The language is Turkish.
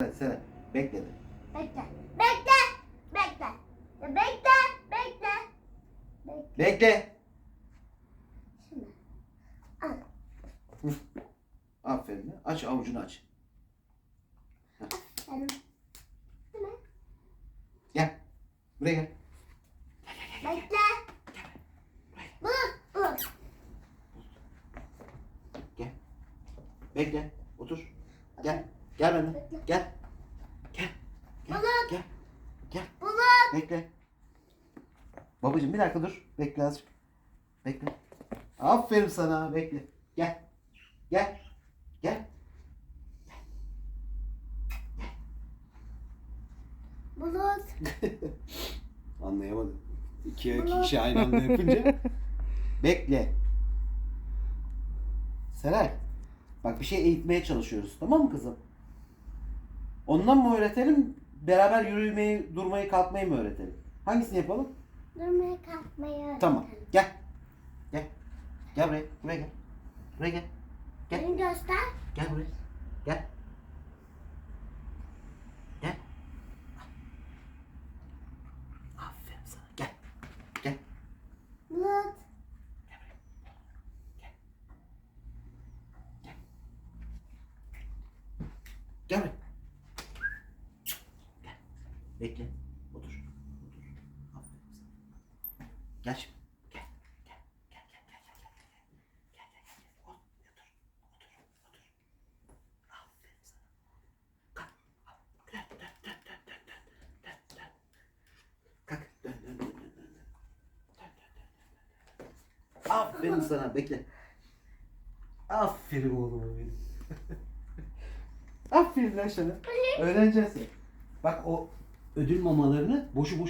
Sen, sen bekle de. Bekle. Bekle. Bekle. Bekle. Bekle. Bekle. Bekle. Şimdi. Al. Aferin. Aç avucunu aç. Gel. Buraya gel. Bekle. Gel. Bekle. Otur. Gel. Gel benimle. Gel. Gel. Gel. Bulut. Gel. Gel. Bulut. Bekle. Babacığım bir dakika dur. Bekle azıcık. Bekle. Aferin sana. Bekle. Gel. Gel. Gel. Bulut. Anlayamadım. İki, iki kişi aynı anda yapınca. Bekle. Seray. Bak bir şey eğitmeye çalışıyoruz. Tamam mı kızım? Ondan mı öğretelim? Beraber yürümeyi, durmayı, kalkmayı mı öğretelim? Hangisini yapalım? Durmaya kalkmayı öğretelim. Tamam. Gel. Gel. Gel buraya. Buraya gel. Buraya gel. Gel. Beni göster. Gel buraya. Gel. Gel. Aferin sana. Gel. Gel. Bulut. Gel. Gel. Bekle. Otur. Otur. Aferin sana. Gel şimdi. Aferin sana bekle. Aferin oğlum benim. Aferin lan sana. Öğreneceksin. Bak o ödül mamalarını boşu boş